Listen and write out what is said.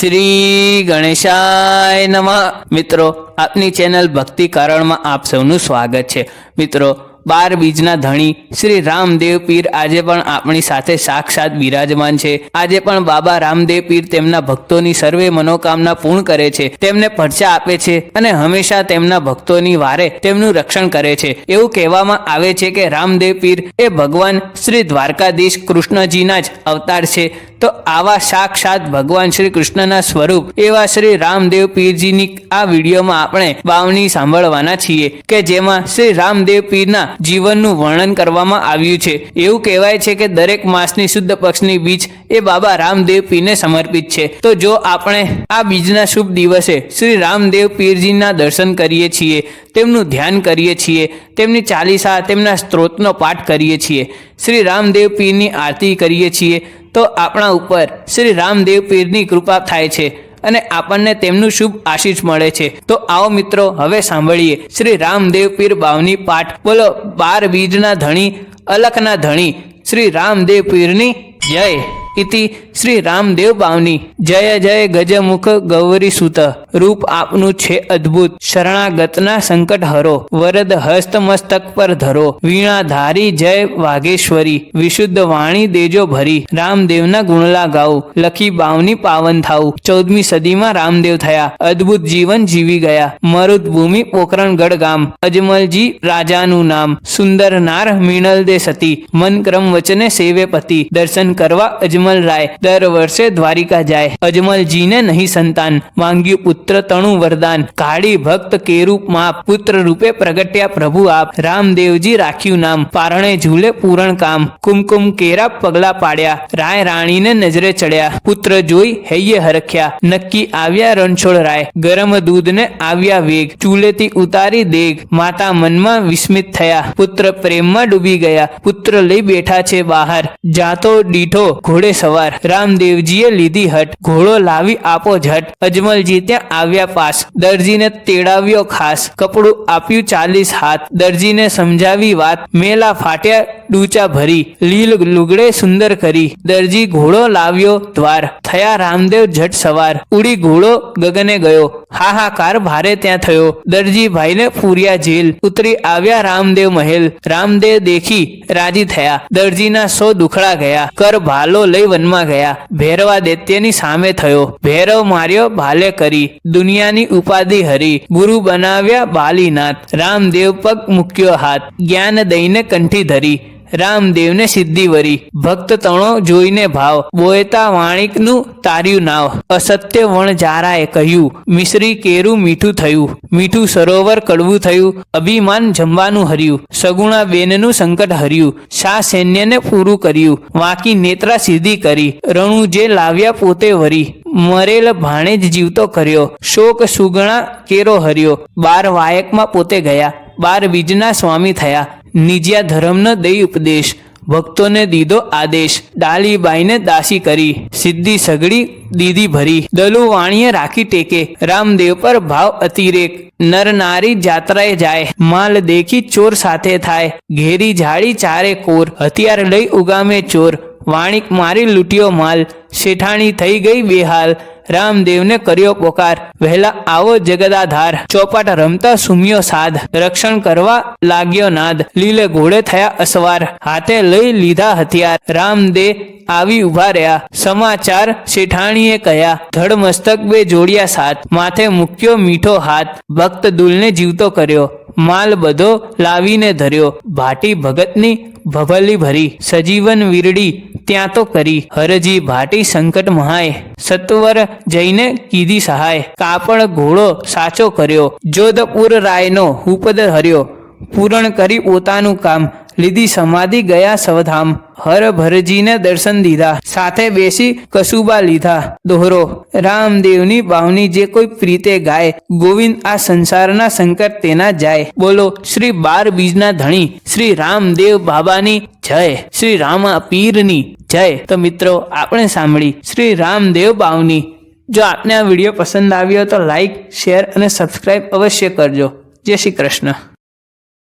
શ્રી ગણેશાય નમઃ. મિત્રો, આપની ચેનલ ભક્તિ કારણમાં આપ સૌનું સ્વાગત છે. મિત્રો, બાર બીજના ધણી શ્રી રામદેવ પીર આજે પણ આપણી સાથે સાક્ષાત બિરાજમાન છે. આજે પણ બાબા રામદેવ પીર તેમના ભક્તોની સર્વે મનોકામના પૂર્ણ કરે છે. તેમને પરચા આપે છે અને હંમેશા તેમના ભક્તોની વારે તેમનું રક્ષણ કરે છે. એવું કહેવામાં આવે છે કે રામદેવ પીર એ ભગવાન શ્રી દ્વારકાધીશ કૃષ્ણજીના જ અવતાર છે. તો આવા સાક્ષાત ભગવાન શ્રી કૃષ્ણના સ્વરૂપ એવા શ્રી રામદેવ પીરજીની આ વિડીયોમાં આપણે બાવણી સાંભળવાના છીએ કે જેમાં શ્રી રામદેવ પીરના જીવનનું વર્ણન કરવામાં આવ્યું છે. એવું કહેવાય છે કે દરેક માસની શુદ્ધ પક્ષની બીજ એ બાબા રામદેવ પીરને સમર્પિત છે. તો જો આપણે આ બીજના શુભ દિવસે શ્રી રામદેવ પીરજીના દર્શન કરીએ છીએ, તેમનું ધ્યાન કરીએ છીએ, તેમની ચાલીસા, તેમના સ્ત્રોતનો પાઠ કરીએ છીએ, શ્રી રામદેવ પીરની આરતી કરીએ છીએ તો આપણા ઉપર શ્રી રામદેવ પીરની કૃપા થાય છે અને આપણને તેમનું શુભ આશીષ મળે છે. તો આવો મિત્રો, હવે સાંભળીએ. શ્રી રામદેવ પીર બાવની પાઠ. બોલો, બાર બીજના ધણી, અલખના ધણી. શ્રી રામદેવ પીરની જય. ઇતિ શ્રી રામદેવ બાવની જય જય ગજમુખ ગૌરી સુત રૂપ આપનું છે અદ્ભુત. શરણાગતના સંકટ હરો, વરદ હસ્ત મસ્તક પર ધરો. વીણા ધારી જય વાઘેશ્વરી વિશુદ્ધ વાણી દેજો ભરી. રામદેવના ગુણલા ગાઉ લખી બાવની પાવન થાઉ ચૌદમી સદીમાં રામદેવ થયા, અદ્ભુત જીવન જીવી ગયા. મરુદ ભૂમિ પોખરણગઢ ગામ, અજમલજી રાજાનું નામ. સુંદર નાર મીણલ દે સતી, મન ક્રમ વચને સેવે પતિ. દર્શન કરવા અજમલ રાય દર વર્ષે દ્વારિકા જાય. અજમલજીને નહીં સંતાન. માંગ્યું પુત્ર તણુ વરદાન. કાળી ભક્ત કેરૂપ માપ. પુત્ર રૂપે પ્રગટ્યા પ્રભુ આપ. રામદેવજી રાખ્યું નામ. પારણે ઝૂલે પૂરણ કામ. કુમકુમ કેરા પગલા પાડ્યા. રાય રાણીને નજરે ચડ્યા. પુત્ર જોઈ હૈયે હરખ્યા. નક્કી આવ્યા રણછોડ રાય. ગરમ દૂધને આવ્યા વેગ. ચૂલેથી ઉતારી દેગ. માતા મનમાં વિસ્મિત થયા. પુત્ર પ્રેમમાં ડૂબી ગયા. પુત્ર લઈ બેઠા છે બહાર. જાતો દીઠો ઘોડે સવાર. રામદેવજીએ લીધી હટ ઘોડો લાવી આપો ઝટ. અજમલજી ત્યાં આવ્યા પાસ. દરજીને તેડાવ્યો ખાસ. કપડું આપ્યું ચાલીસ હાથ. દરજીને સમજાવી વાત. મેલા ફાટ્યા ડૂચા ભરી. લીલ લુગડે સુંદર કરી. દરજી ઘોડો લાવ્યો દ્વાર. થયા રામદેવ ઝટ સવાર. ઉડી ઘોડો ગગને ગયો. હાહાકાર ભારે ત્યાં થયો. દરજી ભાઈને પૂર્યા જેલ. ઉતરી આવ્યા રામદેવ મહેલ. રામદેવ દેખી રાજી થયા. દરજીના સો દુખડા ગયા. કર ભાલો લઈ વનમાં ગયા. ભૈરવા દૈત્યની સામે થયો. ભૈરવ માર્યો ભાલે કરી. દુનિયાની ઉપાધિ હરી. ગુરુ બનાવ્યા બાલીનાથ. રામદેવ પગ મૂક્યો હાથ. જ્ઞાન દઈને કંઠી ધરી. રામદેવને સિદ્ધિ વરી. ભક્ત તણો જોઈને ભાવ. બોયતા વાણિકનું તાર્યું નાવ. અસત્ય વણ જારાએ કહ્યું, મિશ્રી કેરું મીઠું થયું. મીઠું સરોવર કડવું થયું. અભિમાન જમવાનું હર્યું. સગુણા બેનનું સંકટ હર્યું. શાહ સૈન્યને પૂરું કર્યું. વાંકી નેત્રા સીધી કરી. રણુ જે લાવ્યા પોતે વરી. મરેલ ભાણે જ જીવતો કર્યો. શોક સુગણા કેરો હર્યો. બાર વાયકમાં પોતે ગયા. બાર બીજના સ્વામી થયા. નિજ્યા ધર્મનો દઈ ઉપદેશ, ભક્તોને દીધો આદેશ. ડાલીબાઈને દાસી કરી, સિદ્ધિ સગડી દીધી ભરી. દલુ વાણીએ રાખી ટેકે, રામદેવ પર ભાવ અતિરેક. નર નારી જાત્રાએ જાય, માલ દેખી ચોર સાથે થાય. ઘેરી જાળી ચારે કોર, હથિયાર લઈ ઉગામે ચોર. વાણિક મારી લૂંટ્યો માલ, શેઠાણી થઈ ગઈ બેહાલ. રામદેવને કર્યો પોકાર. વહેલા આવો જગદાધાર. ચોપાટ રમતા સુમ્યો સાધ. રક્ષણ કરવા લાગ્યો નાદ. લીલે ઘોડે થયા અસવાર. હાથે લઈ લીધા હથિયાર. રામદેવ આવી ઊભા રહ્યા. સમાચાર શેઠાણીએ કહ્યા. ધડ મસ્તક બે જોડિયા સાથ. માથે મૂક્યો મીઠો હાથ. ભક્ત દુલને જીવતો કર્યો. માલ બધો લાવીને ધર્યો. ભાટી ભગતની ભભલી ભરી. સજીવન વીરડી ત્યાં તો કરી. હરજી ભાટી સંકટ મહાય સત્વર જઈને કીધી સહાય. કાપડ ઘોડો સાચો કર્યો. જોધપુર રાયનો હુપદ હર્યો. પૂરણ કરી પોતાનું કામ. લીધી સમાધિ ગયા સવધામ. હર ભરજીને દર્શન દીધા. સાથે બેસી કસુબા લીધા. દોહરો, રામદેવની બાવની જે કોઈ પ્રીતે ગાય, ગોવિંદ આ સંસારના સંકટ તેના જાય. બોલો, શ્રી બાર બીજના ધણી, શ્રી રામદેવ બાબાની જય, શ્રી રામા પીરની જય. તો મિત્રો, આપણે સાંભળી, શ્રી રામદેવ બાવની. જો આપને આ વીડિયો પસંદ આવ્યો તો લાઈક શેર અને સબસ્ક્રાઈબ અવશ્ય કરજો. જય શ્રી કૃષ્ણ.